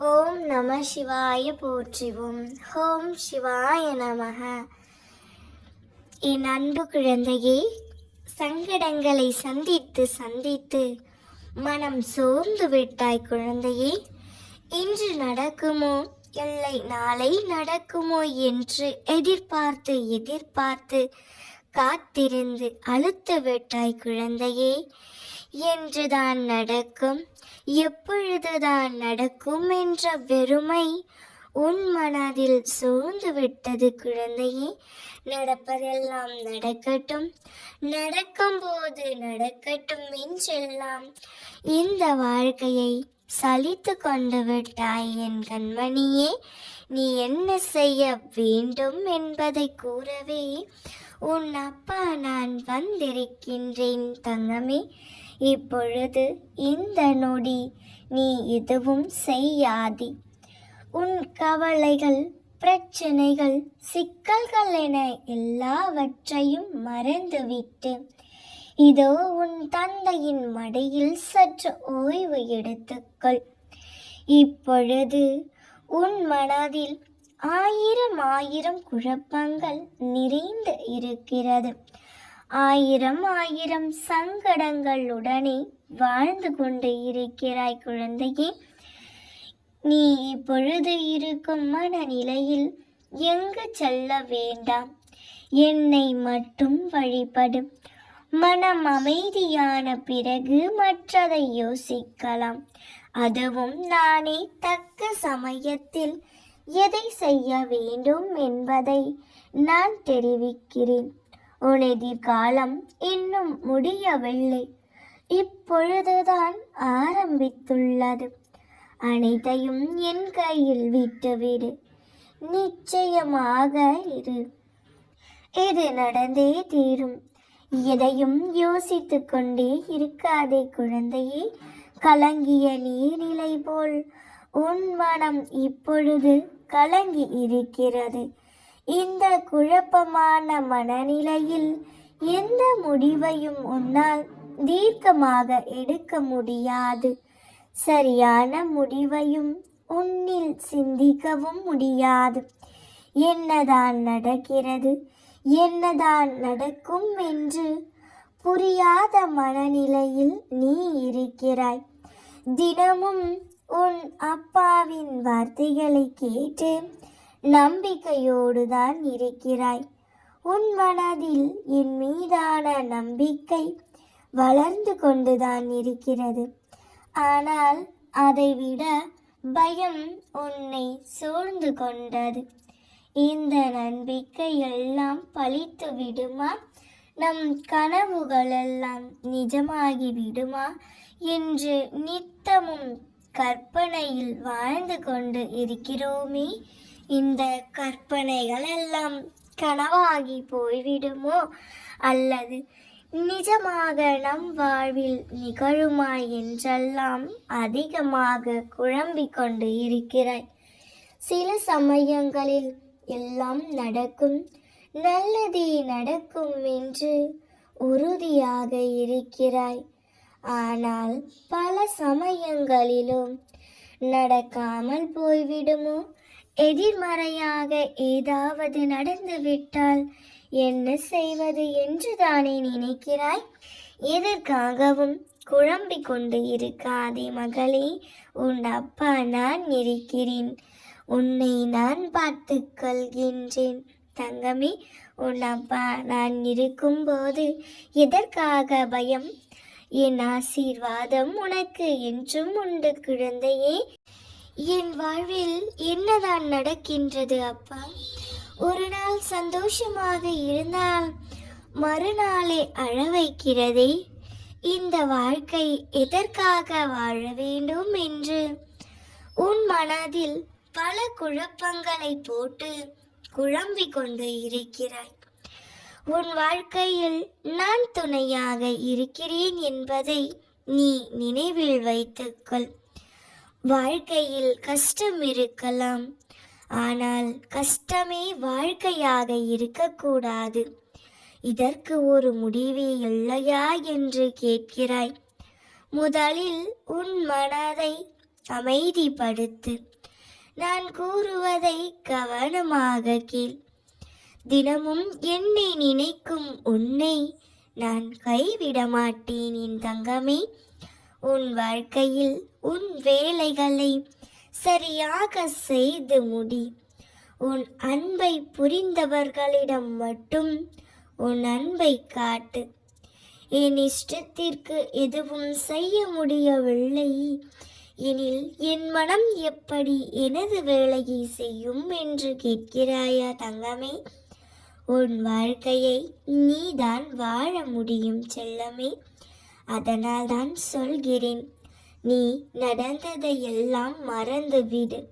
ஓம் நம சிவாய போற்றிவோம். ஓம் சிவாய நமக என் அன்பு குழந்தையே சங்கடங்களை சந்தித்து சந்தித்து மனம் சோர்ந்து விட்டாய் குழந்தையே இன்று நடக்குமோ? இல்லை நாளை நடக்குமோ என்று எதிர்பார்த்து எதிர்பார்த்து காத்திருந்து அழுத்து விட்டாய் குழந்தையே என்றுதான் நடக்கும் எப்பொழுதுதான் நடக்கும் என்ற வெறுமை உன் மனதில் சூழ்ந்து விட்டது குழந்தையே. நடப்பதெல்லாம் நடக்கட்டும். நடக்கும்போது நடக்கட்டும் என்றெல்லாம் இந்த வாழ்க்கையை சலித்து கொண்டு விட்டாய் என் கண்மணியே. நீ என்ன செய்ய வேண்டும் என்பதை கூறவே உன் அப்பா நான் வந்திருக்கின்றேன் தங்கமே. இப்பொழுது இந்த நொடி நீ எதுவும் செய்யாதே. உன் கவலைகள் பிரச்சனைகள் சிக்கல்கள் என எல்லாவற்றையும் மறந்துவிட்டு இதோ உன் தந்தையின் மடியில் சற்று ஓய்வு எடுத்துக்கொள். இப்பொழுது உன் மனதில் ஆயிரம் ஆயிரம் குழப்பங்கள் நிறைந்து இருக்கிறது. ஆயிரம் ஆயிரம் சங்கடங்களுடனே வாழ்ந்து கொண்டு இருக்கிறாய் குழந்தையே. நீ இப்பொழுது இருக்கும் மனநிலையில் எங்கு செல்ல வேண்டாம். என்னை மட்டும் வழிபடு. மனம் அமைதியான பிறகு மற்றதை யோசிக்கலாம். அதுவும் நானே தக்க சமயத்தில் எதை செய்ய வேண்டும் என்பதை நான் தெரிவிக்கிறேன். உன் இன்னும் முடியவில்லை. இப்பொழுதுதான் ஆரம்பித்துள்ளது. அனைத்தையும் என் கையில் விட்டுவிடு. நிச்சயமாக இரு. இது நடந்தே தீரும். எதையும் யோசித்து கொண்டே இருக்காதே குழந்தையே. கலங்கிய நீர்நிலை போல் உன் மனம் இப்பொழுது கலங்கி இருக்கிறது. இந்த குழப்பமான மனநிலையில் எந்த முடிவையும் உன்னால் தீர்க்கமாக எடுக்க முடியாது. சரியான முடிவையும் உன்னில் சிந்திக்கவும் முடியாது. என்னதான் நடக்கிறது என்னதான் நடக்கும் என்று புரியாத மனநிலையில் நீ இருக்கிறாய். தினமும் உன் அப்பாவின் வார்த்தைகளை கேட்டு நம்பிக்கையோடு தான் இருக்கிறாய். உன் மனதில் என் மீதான நம்பிக்கை வளர்ந்து கொண்டுதான் இருக்கிறது. ஆனால் அதைவிட பயம் உன்னை சூழ்ந்து கொண்டது. இந்த நம்பிக்கை எல்லாம் பழித்து விடுமா? நம் கனவுகளெல்லாம் நிஜமாகி விடுமா? என்று நித்தமும் கற்பனையில் வாழ்ந்து கொண்டு இருக்கிறோமே. இந்த கற்பனைகள் எல்லாம் கனவாகி போய்விடுமோ? அல்லது நிஜமாக நம் வாழ்வில் நிகழுமா என்றெல்லாம் அதிகமாக குழம்பிக் கொண்டு இருக்கிறாய். சில சமயங்களில் எல்லாம் நடக்கும் நல்லதே நடக்கும் என்று உறுதியாக இருக்கிறாய். ஆனால் பல சமயங்களிலும் நடக்காமல் போய்விடுமோ? எதிர்மறையாக ஏதாவது நடந்துவிட்டால் என்ன செய்வது என்று தானே நினைக்கிறாய்? எதற்காகவும் குழம்பிக் கொண்டு இருக்காதே மகளே. உன் அப்பா நான் இருக்கிறேன். உன்னை நான் பார்த்துக் கொள்கின்றேன். தங்கமே உன் அப்பா நான் இருக்கும்போது எதற்காக பயம்? என் ஆசீர்வாதம் உனக்கு என்றும் உண்டு குழந்தையே. என் வாழ்வில் என்னதான் நடக்கின்றது அப்பா? ஒரு நாள் சந்தோஷமாக இருந்தால் மறுநாளே அழ வைக்கிறதே. இந்த வாழ்க்கை எதற்காக வாழ வேண்டும் என்று உன் மனதில் பல குழப்பங்களை போட்டு குழம்பிக் கொண்டு இருக்கிறாய். உன் வாழ்க்கையில் நான் துணையாக இருக்கிறேன் என்பதை நீ நினைவில் வைத்துக்கொள். வாழ்க்கையில் கஷ்டம் இருக்கலாம். ஆனால் கஷ்டமே வாழ்க்கையாக இருக்கக்கூடாது. இதற்கு ஒரு முடிவே இல்லையா என்று கேட்கிறாய். முதலில் உன் மனதை அமைதிப்படுத்து. நான் கூறுவதை கவனமாக கேள். தினமும் என்னை நினைக்கும் உன்னை நான் கைவிட மாட்டேன் என் தங்கமே. உன் வாழ்க்கையில் உன் வேலைகளை சரியாக செய்து முடி. உன் அன்பை புரிந்தவர்களிடம் மட்டும் உன் அன்பை காட்டு. என் இஷ்டத்திற்கு எதுவும் செய்ய முடியவில்லை. எனில் என் மனம் எப்படி எனது வேலையை செய்யும் என்று கேட்கிறாயா தங்கமே? உன் வாழ்க்கையை நீதான் வாழ முடியும் செல்லமே. அதனால் தான் சொல்கிறேன் நீ நடந்ததை எல்லாம் மறந்துவிடு.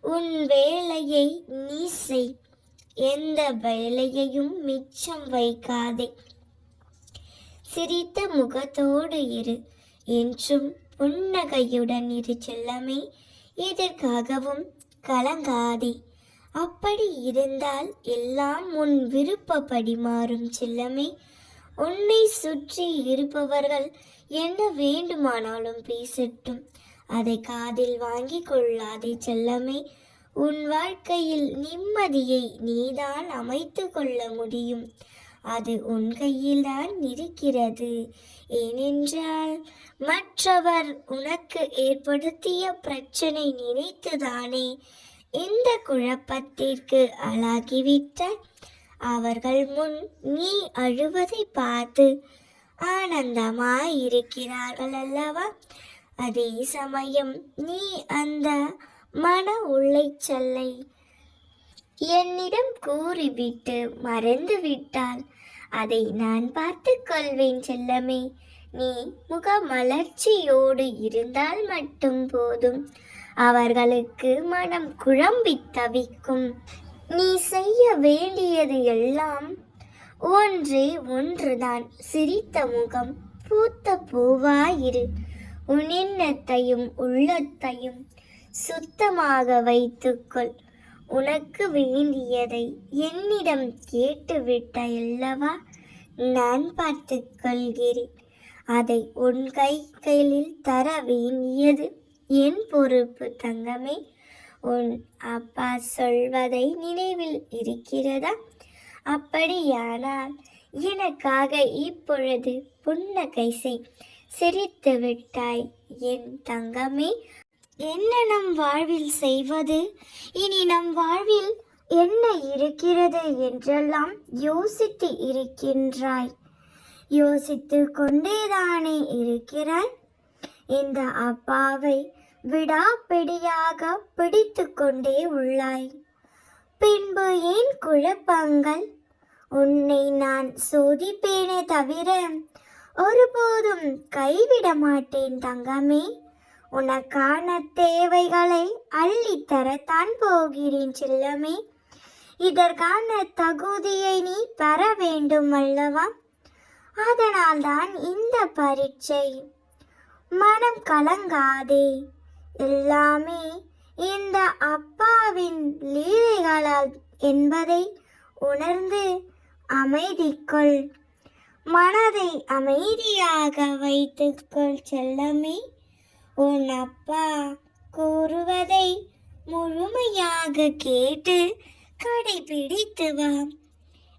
உன் வேலையை நீ செய். எந்த வேலையையும் மிச்சம் வைக்காதே. சிரித்த முகத்தோடு இரு. என்றும் புன்னகையுடன் இரு செல்லமே. எதற்காகவும் கலங்காதே. அப்படி இருந்தால் எல்லாம் உன் விருப்பப்படி மாறும் செல்லமே. உன்னை சுற்றி இருப்பவர்கள் என்ன வேண்டுமானாலும் பேசட்டும். அதை காதில் வாங்கி கொள்ளாதே செல்லமே. உன் வாழ்க்கையில் நிம்மதியை நீதான் அமைத்து கொள்ள முடியும். அது உன் கையில்தான் இருக்கிறது. ஏனென்றால் மற்றவர் உனக்கு ஏற்படுத்திய பிரச்சனை நினைத்துதானே. இந்த குழப்பத்திற்கு ஆளாகிவிட்டாய்? அவர்கள் முன் நீ அழுவதை பார்த்து ஆனந்தமாயிருக்கிறார்கள் அல்லவா அதே சமயம் நீ அந்த மன உளைச்சலை என்னிடம் கூறிவிட்டு மறந்து விட்டால் அதை நான் பார்த்து கொள்வேன் செல்லமே. நீ முகமலர்ச்சியோடு இருந்தால் மட்டும் போதும். அவர்களுக்கு மனம் குழம்பி தவிக்கும். நீ செய்ய வேண்டியது எல்லாம் ஒன்றே ஒன்றுதான். சிரித்த முகம் பூத்த பூவாயிரு. உன் எண்ணத்தையும் உள்ளத்தையும் சுத்தமாக வைத்துக்கொள். உனக்கு வேண்டியதை என்னிடம் கேட்டுவிட்டாயல்லவா நான் பார்த்துக் கொள்கிறேன். அதை உன் கைகளில் தர வேண்டியது என் பொறுப்பு தங்கமே. உன் அப்பா சொல்வதை நினைவில் இருக்கிறதா? அப்படியானால் எனக்காக இப்பொழுது புன்னகை செய் சிரித்து விட்டாய் என் தங்கமே. என்ன நம் வாழ்வில் செய்வது? இனி நம் வாழ்வில் என்ன இருக்கிறது என்றெல்லாம் யோசித்து இருக்கின்றாய். யோசித்து கொண்டேதானே இருக்கிறாய். இந்த அப்பாவை விடாப்பிடியாக பிடித்து கொண்டே உள்ளாய். பின்பு ஏன் குழப்பங்கள்? உன்னை நான் சோதிப்பேனே தவிர ஒருபோதும் கைவிட மாட்டேன் தங்கமே. உனக்கான தேவைகளை அள்ளித்தரத்தான் போகிறேன் செல்லமே. இதற்கான தகுதியை நீ பெற வேண்டும் அல்லவா? அதனால்தான் இந்த பரீட்சை. மனம் கலங்காதே. எல்லாமே இந்த அப்பாவின் லீலைகளால் என்பதை உணர்ந்து அமைதிக்குள். மனதை அமைதியாக வைத்துக்கொள் செல்லமே. உன் அப்பா கூறுவதை முழுமையாக கேட்டு கடைபிடித்து வா.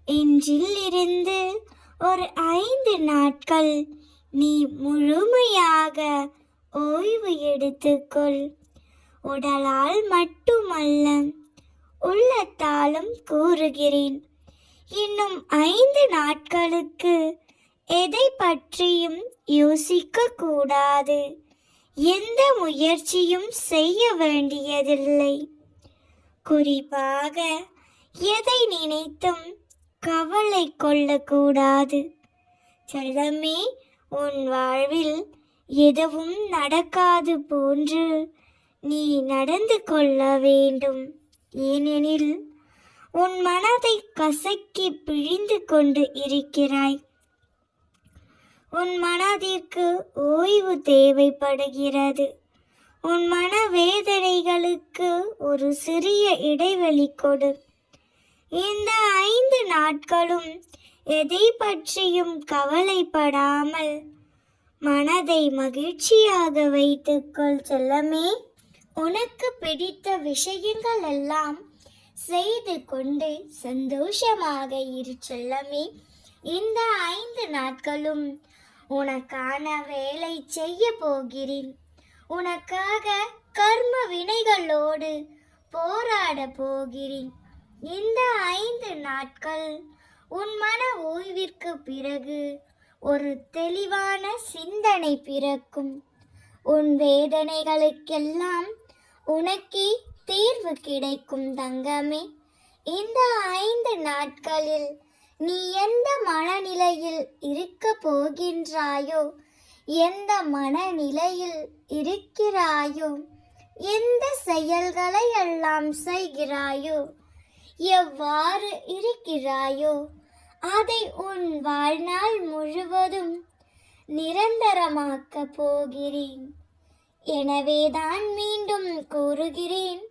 இன்றிலிருந்து ஒரு ஐந்து நாட்கள் நீ முழுமையாக ஓய்வு எடுத்துக்கொள். உடலால் மட்டுமல்ல உள்ளத்தாலும் கூறுகிறேன். இன்னும் ஐந்து நாட்களுக்கு எதை பற்றியும் யோசிக்க கூடாது எந்த முயற்சியும் செய்ய வேண்டியதில்லை. குறிப்பாக எதை நினைத்தும் கவலை கொள்ளக்கூடாது. செல்லமே உன் வாழ்வில் எதுவும் நடக்காது போன்று நீ நடந்து கொள்ள வேண்டும். ஏனெனில் உன் மனதை கசக்கி பிழிந்து கொண்டு இருக்கிறாய். உன் மனதிற்கு ஓய்வு தேவைப்படுகிறது. உன் மன வேதனைகளுக்கு ஒரு சிறிய இடைவெளி கொடு. இந்த ஐந்து நாட்களும் எதை பற்றியும் கவலைப்படாமல் மனதை மகிழ்ச்சியாக வைத்துக்கொள் செல்லமே. உனக்கு பிடித்த விஷயங்கள் எல்லாம் செய்து கொண்டு சந்தோஷமாக இரு செல்லமே. இந்த ஐந்து நாட்களும் உனக்கான வேலை செய்ய போகிறேன். உனக்காக கர்ம வினைகளோடு போராட போகிறேன். இந்த ஐந்து நாட்கள் உன் மன ஓய்விற்கு பிறகு ஒரு தெளிவான சிந்தனை பிறக்கும். உன் வேதனைகளுக்கெல்லாம் உனக்கே தீர்வு கிடைக்கும் தங்கமே. இந்த ஐந்து நாட்களில் நீ எந்த மனநிலையில் இருக்க போகின்றாயோ எந்த மனநிலையில் இருக்கிறாயோ எந்த செயல்களை எல்லாம் செய்கிறாயோ எவ்வாறு இருக்கிறாயோ அதை உன் வாழ்நாள் முழுவதும் நிரந்தரமாக்க போகிறேன். எனவேதான் மீண்டும் கூறுகிறேன்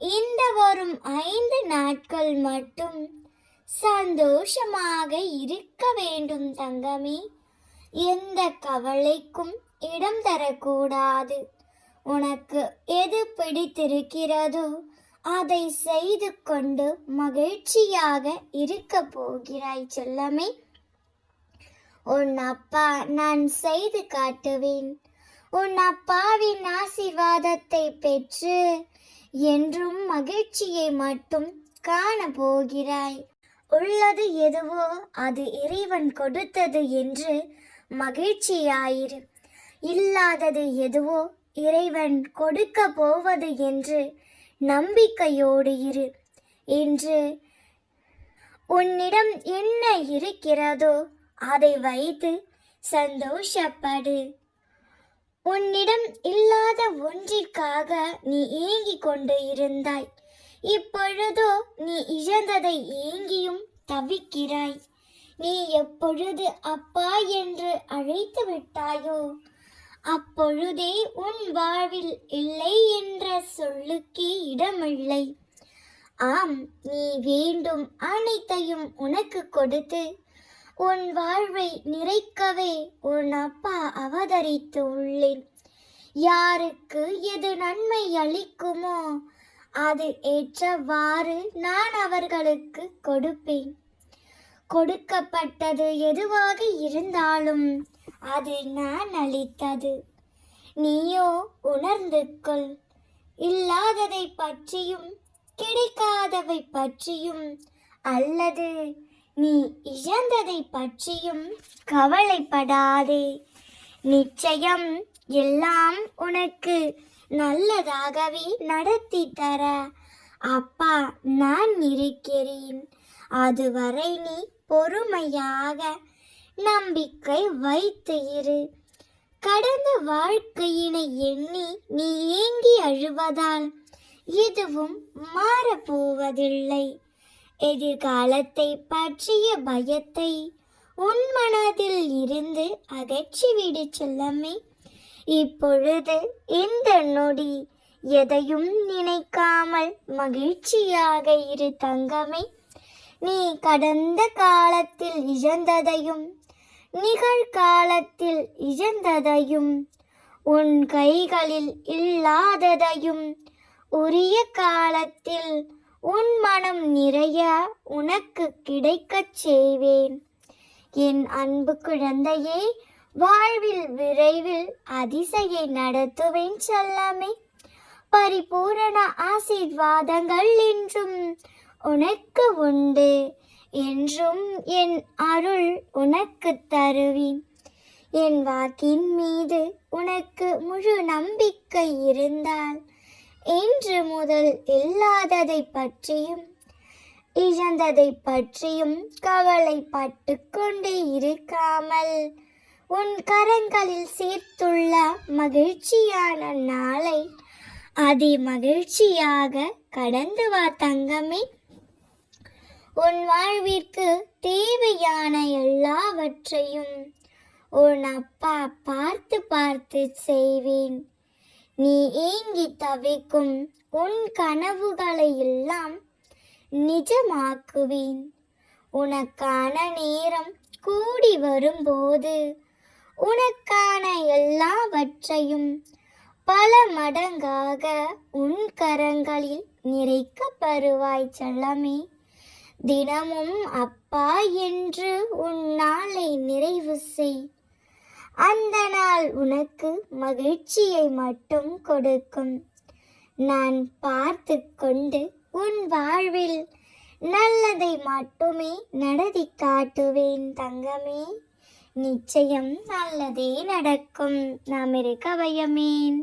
இந்த வரும் ஐந்து நாட்கள் மட்டும் சந்தோஷமாக இருக்க வேண்டும் தங்கமே. எந்த கவலைக்கும் இடம் தரக்கூடாது. உனக்கு எது பிடித்திருக்கிறதோ அதை செய்து கொண்டு மகிழ்ச்சியாக இருக்க போகிறாய் செல்லமே. உன் அப்பா நான் செய்து காட்டுவேன். உன் அப்பாவின் ஆசிர்வாதத்தை பெற்று என்றும் மகிழ்ச்சியை மட்டும் காண போகிறாய் உள்ளது எதுவோ அது இறைவன் கொடுத்தது என்று மகிழ்ச்சியாயிரு. இல்லாதது எதுவோ இறைவன் கொடுக்க போவது என்று நம்பிக்கையோடு இரு. என்று உன்னிடம் என்ன இருக்கிறதோ அதை வைத்து சந்தோஷப்படு. உன்னிடம் இல்லாத ஒன்றிற்காக நீ ஏங்கிக் கொண்டு இருந்தாய். இப்பொழுதோ நீ இழந்ததை ஏங்கியும் தவிக்கிறாய். நீ எப்பொழுது அப்பா என்று அழைத்து விட்டாயோ அப்பொழுதே உன் வாழ்வில் இல்லை என்ற சொல்லுக்கே இடமில்லை. ஆம் நீ வேண்டும் அனைத்தையும் உனக்கு கொடுத்து உன் வாழ்வை நிறைக்கவே உன் அப்பா அவதரித்து உள்ளேன். யாருக்கு எது நன்மை அளிக்குமோ அது ஏற்றவாறு நான் அவர்களுக்கு கொடுப்பேன். கொடுக்கப்பட்டது எதுவாக இருந்தாலும் அது நான் அளித்தது. நீயோ உணர்ந்து கொள். இல்லாததை பற்றியும் கிடைக்காதவை பற்றியும் அல்லது நீ இழந்ததை பற்றியும் கவலைப்படாதே. நிச்சயம் எல்லாம் உனக்கு நல்லதாகவே நடத்தி தர. அப்பா நான் இருக்கிறேன். அதுவரை நீ பொறுமையாக நம்பிக்கை வைத்து இரு. கடந்த வாழ்க்கையினை எண்ணி நீ ஏங்கி அழுவதால் எதுவும் மாறப்போவதில்லை. எதிர்காலத்தை பற்றிய பயத்தை உன் மனதில் இருந்து அகற்றிவிடு செல்லமே. இப்பொழுது இந்த நொடி எதையும் நினைக்காமல் மகிழ்ச்சியாக இரு தங்கமே. நீ கடந்த காலத்தில் இழந்ததையும் நிகழ்காலத்தில் இழந்ததையும் உன் கைகளில் இல்லாததையும் உரிய காலத்தில் உன் மனம் நிறைய உனக்கு கிடைக்கச் செய்வேன். என் அன்பு குழந்தையே வாழ்வில் விரைவில் அதிசயை நடத்துவேன் செல்லாமே. பரிபூரண ஆசீர்வாதங்கள் என்றும் உனக்கு உண்டு. என்றும் என் அருள் உனக்கு தருவேன். என் வாக்கின் மீது உனக்கு முழு நம்பிக்கை இருந்தால் இன்று முதல் இல்லாததை பற்றியும் இழந்ததை பற்றியும் கவலைப்பட்டு கொண்டே இருக்காமல் உன் கரங்களில் சேர்த்துள்ள மகிழ்ச்சியான நாளை அதி மகிழ்ச்சியாக கடந்து வா தங்கமே. உன் வாழ்விற்கு தேவையான எல்லாவற்றையும் உன் அப்பா பார்த்து பார்த்து செய்வேன். நீ ஏங்கி தவிக்கும் உன் கனவுகளை எல்லாம் நிஜமாக்குவேன். உனக்கான நேரம் கூடி வரும்போது உனக்கான எல்லாவற்றையும் பல மடங்காக உன் கரங்களில் நிறைக்க பருவாய் செல்லமே. தினமும் அப்பா என்று உன் நாளை நிறைவு செய். அந்த நாள் உனக்கு மகிழ்ச்சியை மட்டும் கொடுக்கும். நான் பார்த்து கொண்டு உன் வாழ்வில் நல்லதை மட்டுமே நடத்தி காட்டுவேன் தங்கமே. நிச்சயம் நல்லதே நடக்கும். நாம் இருக்க பயமேன்